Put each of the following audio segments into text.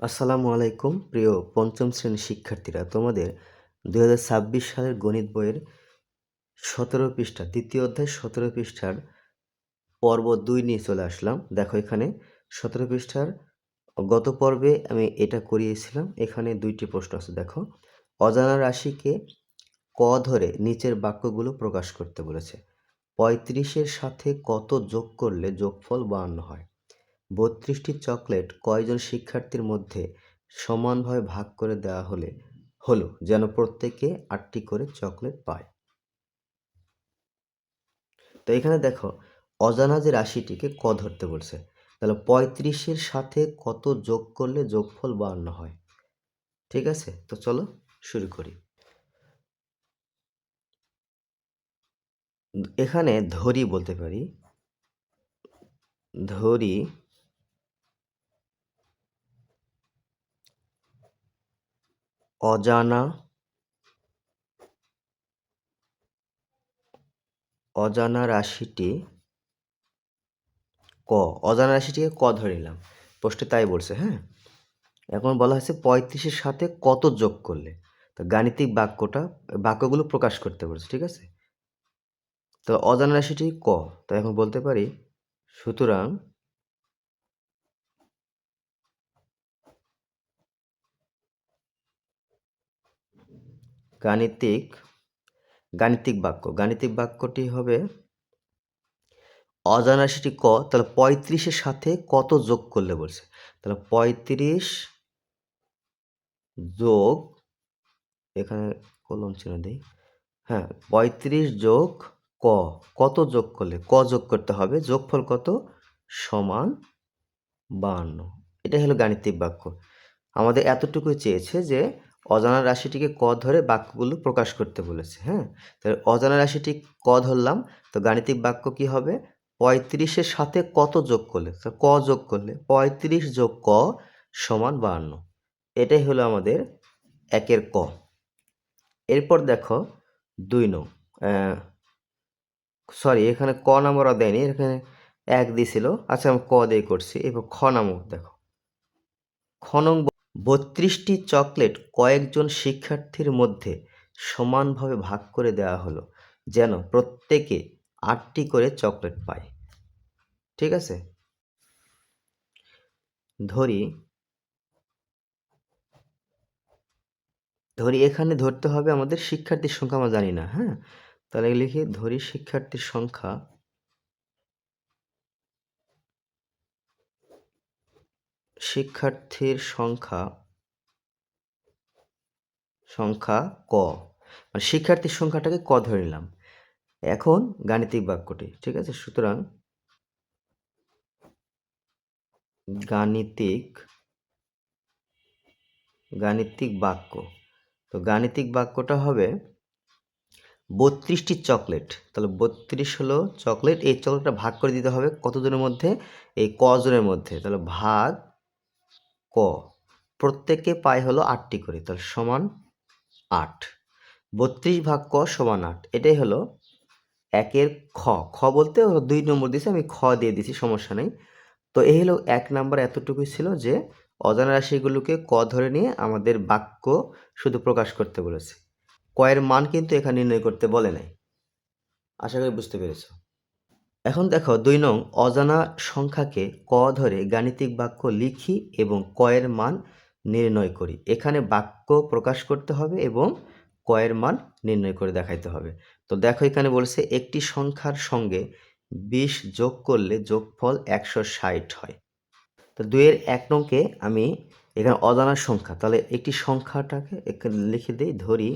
আসসালামু আলাইকুম, প্রিয় পঞ্চম শ্রেণির শিক্ষার্থীরা। তোমাদের দুই হাজার ছাব্বিশ সালের গণিত বইয়ের সতেরো পৃষ্ঠা দ্বিতীয় অধ্যায় সতেরো পৃষ্ঠার পর্ব দুই নিয়ে চলে আসলাম। দেখো এখানে সতেরো পৃষ্ঠার গত পর্বে আমি এটা করিয়েছিলাম, এখানে দুইটি প্রশ্ন আছে। দেখো, অজানা রাশিকে ক ধরে নিচের বাক্যগুলো প্রকাশ করতে বলেছে। পঁয়ত্রিশের সাথে কত যোগ করলে যোগফল বাহান্ন হয়? বত্রিশটি চকলেট কয়জন শিক্ষার্থীর মধ্যে সমানভাবে ভাগ করে দেওয়া হলে, হলো যেন প্রত্যেকে আটটি করে চকলেট পায়। তো এখানে দেখো, অজানা যে রাশিটিকে ক ধরতে বলছে, তাহলে পঁয়ত্রিশের সাথে কত যোগ করলে যোগফল বাহান্ন হয়? ঠিক আছে? তো চলো শুরু করি। এখানে ধরি বলতে পারি, ধরি অজানা অজানা রাশিটি ক, অজানা রাশিটিকে ক ধরে নিলাম। প্রশ্নে তাই বলছে হ্যাঁ? এখন বলা হয়েছে পঁয়ত্রিশের সাথে কত যোগ করলে? তো গাণিতিক বাক্যটা, বাক্যগুলো প্রকাশ করতে বলছে, ঠিক আছে? তো অজানা রাশিটি ক, তো এখন বলতে পারি, সুতরাং গাণিতিক গাণিতিক বাক্য। গাণিতিক বাক্যটি হবে, অজানা রাশিটি ক, তাহলে পঁয়ত্রিশের সাথে কত যোগ করলে বলছে? তাহলে পঁয়ত্রিশ যোগ, এখানে কলম চিহ্ন দিই হ্যাঁ পঁয়ত্রিশ যোগ ক, কত যোগ করলে? ক যোগ করতে হবে, যোগফল কত? সমান বাহান্ন। এটাই হলো গাণিতিক বাক্য। আমাদের এতটুকুই চেয়েছে যে অজানা রাশিটিকে ক ধরে বাক্যগুলো প্রকাশ করতে বলেছে হ্যাঁ? তাহলে অজানা রাশিটি ক ধরলাম তো গাণিতিক বাক্য কি হবে? পঁয়ত্রিশের সাথে কত যোগ করলে? ক যোগ করলে? পঁয়ত্রিশ যোগ ক সমান বাহান্ন। এটাই হলো আমাদের একের ক। এরপর দেখো দুই নং সরি এখানে ক নাম্বার দেয়নি, এখানে এক দিছিল। আচ্ছা আমি ক দিয়ে করছি। এরপর খ নামক দেখো। খ নং বত্রিশটি চকলেট কয়েকজন শিক্ষার্থীর মধ্যে সমানভাবে ভাগ করে দেওয়া হলো, যেন প্রত্যেকে আটটি করে চকলেট পায়। ঠিক আছে? ধরি ধরি এখানে ধরতে হবে আমাদের শিক্ষার্থীর সংখ্যা, আমরা জানি না হ্যাঁ? তাহলে লিখি, ধরি শিক্ষার্থীর সংখ্যা শিক্ষার্থীর সংখ্যা সংখ্যা ক। মানে শিক্ষার্থীর সংখ্যাটাকে ক ধরে নিলাম। এখন গাণিতিক বাক্যটি, ঠিক আছে? সুতরাং গাণিতিক গাণিতিক বাক্য। তো গাণিতিক বাক্যটা হবে বত্রিশটি চকলেট। তাহলে বত্রিশ হলো চকলেট। এই চকলেটটা ভাগ করে দিতে হবে কতজনের মধ্যে? এই কজনের মধ্যে। তাহলে ভাগ ক। প্রত্যেকে পায় হলো আটটি করে, তাহলে সমান আট। বত্রিশ ভাগ ক সমান আট, এটাই হলো একের খ। খ বলতে দুই নম্বর দিয়েছে, আমি খ দিয়ে দিছি সমস্যা নেই। তো এই হলো এক নাম্বার এতটুকুই ছিল যে অজানা রাশিগুলোকে ক ধরে নিয়ে আমাদের বাক্য শুধু প্রকাশ করতে বলেছে। কয়ের মান কিন্তু এখানে নির্ণয় করতে বলে নাই। আশা করি বুঝতে পেরেছ। এখন দেখো দুই নং, অজানা সংখ্যাকে ক ধরে গাণিতিক বাক্য লিখি এবং কয়ের মান নির্ণয় করি। এখানে বাক্য প্রকাশ করতে হবে এবং কয়ের মান নির্ণয় করে দেখাইতে হবে। তো দেখো এখানে বলছে, একটি সংখ্যার সঙ্গে বিশ যোগ করলে যোগফল একশো ষাট হয়। তো দুইয়ের এক নংকে আমি এখানে অজানা সংখ্যা, তাহলে একটি সংখ্যাটাকে লিখে দিই, ধরি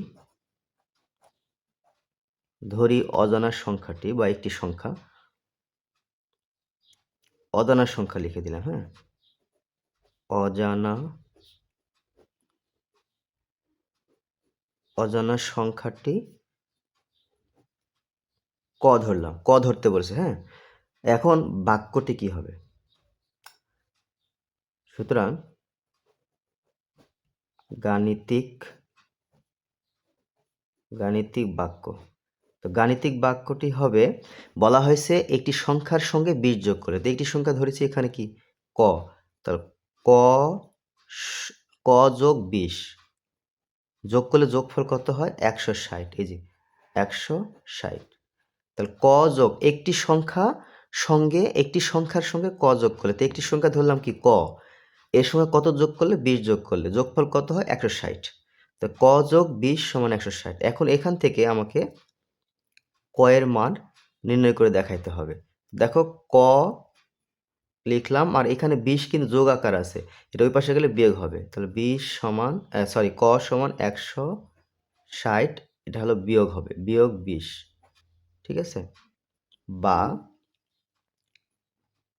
ধরি অজানা সংখ্যাটি বা একটি সংখ্যা। অজানা সংখ্যা লিখে দিলাম হ্যাঁ? অজানা অজানা সংখ্যাটি ক ধরলাম, ক ধরতে বলছে হ্যাঁ? এখন বাক্যটি কি হবে? সুতরাং গাণিতিক গাণিতিক বাক্য। তো গাণিতিক বাক্যটি হবে, বলা হয়েছে একটি সংখ্যার সঙ্গে বীজ যোগ করে। তো একটি সংখ্যা ধরেছি এখানে কি? ক। তাহলে ক ক যোগ বিশ। যোগ করলে যোগফল কত হয়? একশো ষাট। এই যে, একশো ষাট। তাহলে ক যোগ, একটি সংখ্যা সঙ্গে, একটি সংখ্যার সঙ্গে ক যোগ করলে। তো একটি সংখ্যা ধরলাম কি? ক। এর সঙ্গে কত যোগ করলে? বিশ যোগ করলে। যোগফল কত হয়? একশো ষাট। তো ক যোগ বিশ সমান একশো ষাট। এখন এখান থেকে আমাকে ক এর মান নির্ণয় করে দেখাইতে হবে। দেখো, ক লিখলাম আর এখানে বিশ কিন্তু যোগ আকার আছে। এটা ওই পাশে গেলে বিয়োগ হবে। তাহলে বিশ সমান সরি ক সমান একশো ষাট, এটা হলো বিয়োগ হবে। বিয়োগ বিশ। ঠিক আছে? বা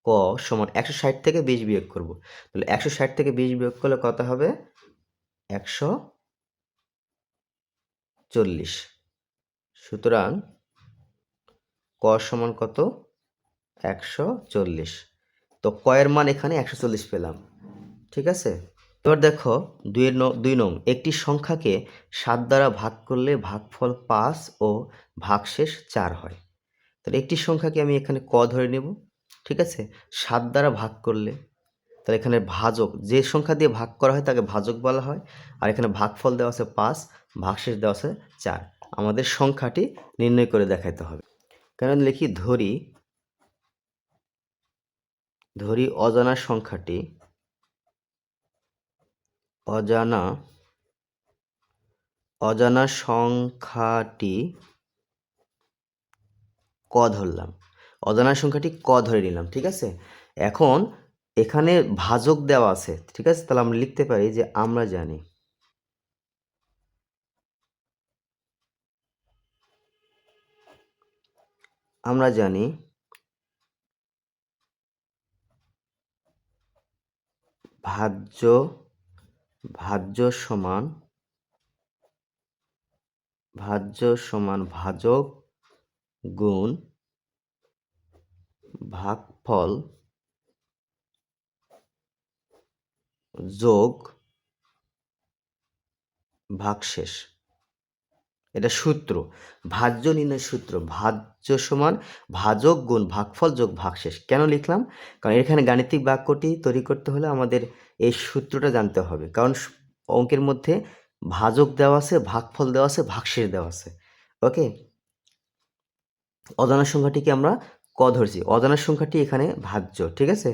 ক সমান একশো ষাট থেকে বিশ বিয়োগ করব। তাহলে একশো ষাট থেকে বিশ বিয়োগ করলে কত হবে? একশো চল্লিশ। সুতরাং ক সমান কত? একশো চল্লিশ। তো কয়ের মান এখানে একশো চল্লিশ পেলাম। ঠিক আছে? এবার দেখো, দুইয়ের দুই নং, একটি সংখ্যাকে সাত দ্বারা ভাগ করলে ভাগফল পাঁচ ও ভাগশেষ চার হয়। তাহলে একটি সংখ্যাকে আমি এখানে ক ধরে নেব। ঠিক আছে? সাত দ্বারা ভাগ করলে, তাহলে এখানে ভাজক, যে সংখ্যা দিয়ে ভাগ করা হয় তাকে ভাজক বলা হয়। আর এখানে ভাগফল দেওয়া আছে পাঁচ, ভাগশেষ দেওয়া আছে চার। আমাদের সংখ্যাটি নির্ণয় করে দেখাইতে হবে। কেন লিখি ধরি ধরি অজানা সংখ্যাটি, অজানা অজানা সংখ্যাটি ক ধরলাম। অজানা সংখ্যাটি ক ধরে নিলাম, ঠিক আছে? এখন এখানে ভাজক দেওয়া আছে, ঠিক আছে? তাহলে আমরা লিখতে পারি যে আমরা জানি আমরা জানি ভাজ্য ভাজ্য সমান ভাজ্য সমান ভাজক গুণ ভাগফল যোগ ভাগশেষ। এটা সূত্র। ভাজ্য নির্ণয় সূত্র। ভাজ্য সমান ভাজক গুণ ভাগফল যোগ ভাগশেষ। কেন লিখলাম? কারণ এখানে গাণিতিক বাক্যটি তৈরি করতে হলে আমাদের এই সূত্রটা জানতে হবে। কারণ অঙ্কের মধ্যে ভাজক দেওয়া আছে, ভাগফল দেওয়া আছে, ভাগশেষ দেওয়া আছে। ওকে? অজানা সংখ্যাটিকে আমরা ক ধরছি। অজানা সংখ্যাটি এখানে ভাজ্য, ঠিক আছে?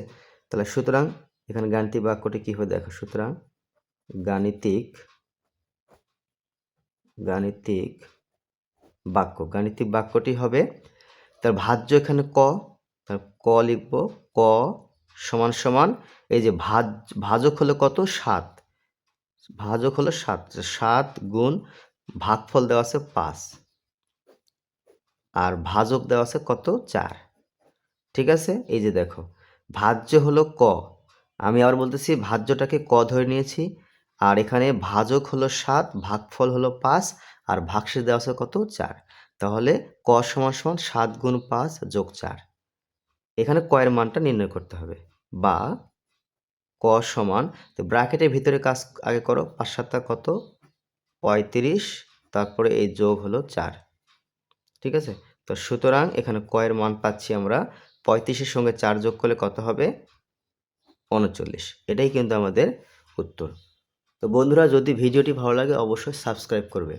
তাহলে সুতরাং এখানে গাণিতিক বাক্যটি কী হবে দেখো? সুতরাং গাণিতিক গাণিতিক বাক্য। গাণিতিক বাক্যটি হবে, তার ভাজ্য এখানে ক, তার ক লিখব, ক সমান সমান, এই যে ভাজ, ভাজক হলো কত? সাত। ভাজক হলো সাত সাত গুণ ভাগফল দেওয়া আছে পাঁচ। আর ভাজক দেওয়া আছে কত? চার। ঠিক আছে? এই যে দেখো, ভাজ্য হলো ক। আমি আবার বলতেছি, ভাজ্যটাকে ক ধরে নিয়েছি। আর এখানে ভাজক হলো সাত, ভাগফল হলো পাঁচ, আর ভাগশেষ দেওয়া আছে কত? চার। তাহলে ক সমান সমান সাত গুণ পাঁচ যোগ চার। এখানে কয়ের মানটা নির্ণয় করতে হবে। বা ক সমান, তো ব্র্যাকেটের ভিতরে কাজ আগে করো, পাঁচ সাতটা কত? পঁয়ত্রিশ, তারপরে এই যোগ হলো চার। ঠিক আছে? তো সুতরাং এখানে কয়ের মান পাচ্ছি আমরা, পঁয়ত্রিশের সঙ্গে চার যোগ করলে কত হবে? উনচল্লিশ। এটাই কিন্তু আমাদের উত্তর। তো বন্ধুরা যদি ভিডিওটি ভালো লাগে অবশ্যই সাবস্ক্রাইব করবে।